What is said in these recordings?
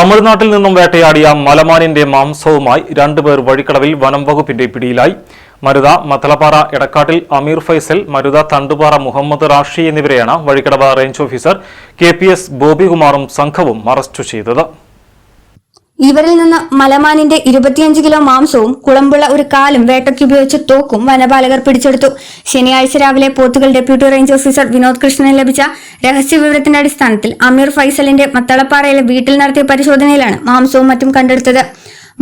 തമിഴ്നാട്ടിൽ നിന്നും വേട്ടയാടിയ മലമാനിന്റെ മാംസവുമായി രണ്ടുപേർ വഴിക്കടവിൽ വനം വകുപ്പിന്റെ പിടിയിലായി. മരുത മത്തലപ്പാറ എടക്കാട്ടിൽ അമീർ ഫൈസൽ മരുത തണ്ടുപാറ മുഹമ്മദ് റാഷി എന്നിവരെയാണ് വഴിക്കടവ റേഞ്ച് ഓഫീസർ കെ ബോബികുമാറും സംഘവും അറസ്റ്റ് ചെയ്തത്. ഇവരിൽ നിന്ന് മലമാനിന്റെ ഇരുപത്തിയഞ്ച് കിലോ മാംസവും കുളമ്പുള്ള ഒരു കാലും വേട്ടയ്ക്കുപയോഗിച്ച തോക്കും വനപാലകർ പിടിച്ചെടുത്തു. ശനിയാഴ്ച രാവിലെ പോത്തുകൾ ഡെപ്യൂട്ടി റേഞ്ച് ഓഫീസർ വിനോദ് കൃഷ്ണന് ലഭിച്ച രഹസ്യ വിവരത്തിന്റെ അടിസ്ഥാനത്തിൽ അമീർ ഫൈസലിന്റെ മത്തളപ്പാറയിലെ വീട്ടിൽ നടത്തിയ പരിശോധനയിലാണ് മാംസവും മറ്റും കണ്ടെടുത്തത്.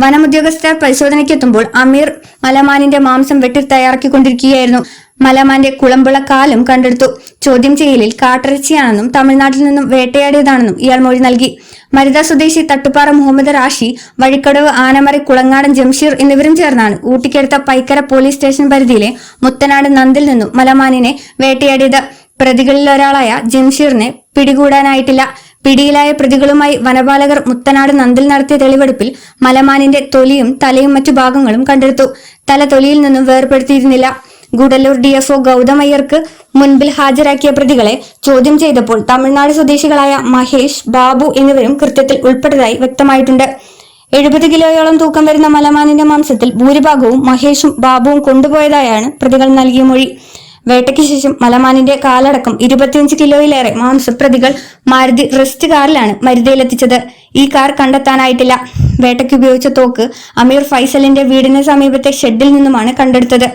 വനമുദ്യോഗസ്ഥർ പരിശോധനയ്ക്കെത്തുമ്പോൾ അമീർ മലമാനിന്റെ മാംസം വെട്ടി തയ്യാറാക്കിക്കൊണ്ടിരിക്കുകയായിരുന്നു. മലമാന്റെ കുളമ്പുള്ള കാലും കണ്ടെടുത്തു. ചോദ്യം ചെയ്യലിൽ കാട്ടിറച്ചിയാണെന്നും തമിഴ്നാട്ടിൽ നിന്നും വേട്ടയാടിയതാണെന്നും ഇയാൾ മൊഴി നൽകി. മരുത സ്വദേശി തട്ടുപാറ മുഹമ്മദ് റാഷി വഴിക്കടവ് ആനമറി കുളങ്ങാടൻ ജംഷീർ എന്നിവരും ചേർന്നാണ് ഊട്ടിക്കെടുത്ത പൈക്കര പോലീസ് സ്റ്റേഷൻ പരിധിയിലെ മുത്തനാട് നന്ദിൽ നിന്നും മലമാനിനെ വേട്ടയാടിയത്. പ്രതികളിൽ ഒരാളായ ജംഷീറിനെ പിടികൂടാനായിട്ടില്ല. പിടിയിലായ പ്രതികളുമായി വനപാലകർ മുത്തനാട് നന്ദിൽ നടത്തിയ തെളിവെടുപ്പിൽ മലമാനിന്റെ തൊലിയും തലയും മറ്റു ഭാഗങ്ങളും കണ്ടെടുത്തു. തല തൊലിയിൽ നിന്നും വേർപെടുത്തിയിരുന്നില്ല. ഗുഡല്ലൂർ ഡിഎഫ്ഒ ഗൗതമയ്യർക്ക് മുൻപിൽ ഹാജരാക്കിയ പ്രതികളെ ചോദ്യം ചെയ്തപ്പോൾ തമിഴ്നാട് സ്വദേശികളായ മഹേഷ് ബാബു എന്നിവരും കൃത്യത്തിൽ ഉൾപ്പെട്ടതായി വ്യക്തമായിട്ടുണ്ട്. എഴുപത് കിലോയോളം തൂക്കം വരുന്ന മലമാനിന്റെ മാംസത്തിൽ ഭൂരിഭാഗവും മഹേഷും ബാബുവും കൊണ്ടുപോയതായാണ് പ്രതികൾ നൽകിയ മൊഴി. വേട്ടയ്ക്ക് ശേഷം മലമാനിന്റെ കാലടക്കം ഇരുപത്തിയഞ്ച് കിലോയിലേറെ മാംസം പ്രതികൾ മാരുതി റെസ്റ്റ് കാറിലാണ് മരുതയിലെത്തിച്ചത്. ഈ കാർ കണ്ടെത്താനായിട്ടില്ല. വേട്ടയ്ക്ക് ഉപയോഗിച്ച തോക്ക് അമീർ ഫൈസലിന്റെ വീടിന് സമീപത്തെ ഷെഡിൽ നിന്നുമാണ് കണ്ടെടുത്തത്.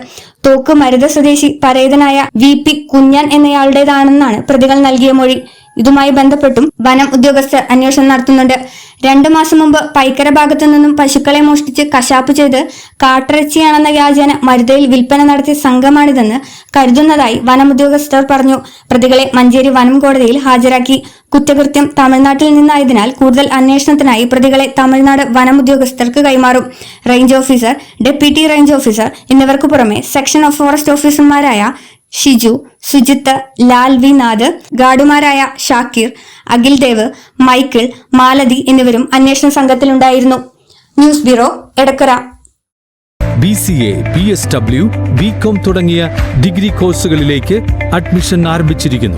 തോക്ക് മരുത സ്വദേശി പരേതനായ വി പി കുഞ്ഞൻ എന്നയാളുടേതാണെന്നാണ് പ്രതികൾ നൽകിയ മൊഴി. ഇതുമായി ബന്ധപ്പെട്ടും വനം ഉദ്യോഗസ്ഥർ അന്വേഷണം നടത്തുന്നുണ്ട്. രണ്ടു മാസം മുമ്പ് പൈക്കര ഭാഗത്തു നിന്നും പശുക്കളെ മോഷ്ടിച്ച് കശാപ്പ് ചെയ്ത് കാട്ടിറച്ചിയാണെന്ന വ്യാജേന മരുതയിൽ വിൽപ്പന നടത്തിയ സംഘമാണിതെന്ന് കരുതുന്നതായി വനം ഉദ്യോഗസ്ഥർ പറഞ്ഞു. പ്രതികളെ മഞ്ചേരി വനം കോടതിയിൽ ഹാജരാക്കി. കുറ്റകൃത്യം തമിഴ്നാട്ടിൽ നിന്നായതിനാൽ കൂടുതൽ അന്വേഷണത്തിനായി പ്രതികളെ തമിഴ്നാട് വനം ഉദ്യോഗസ്ഥർക്ക് കൈമാറും. Range officer deputy range officer എന്നിവർക്ക് പുറമെ സെക്ഷൻ ഓഫ് ഫോറസ്റ്റ് ഓഫീസർമാരായ ഷിജു സുജിത്ത് ലാൽ വി നാഥ് ഗാർഡുമാരായ ഷാക്കിർ അഖിൽ ദേവ് മൈക്കിൾ മാലതി എന്നിവരും അന്വേഷണ സംഘത്തിലുണ്ടായിരുന്നു. News bureau Edakkara. B C A B S W B com തുടങ്ങിയ ഡിഗ്രി കോഴ്സുകളിലേക്ക് അഡ്മിഷൻ ആരംഭിച്ചിരിക്കുന്നു.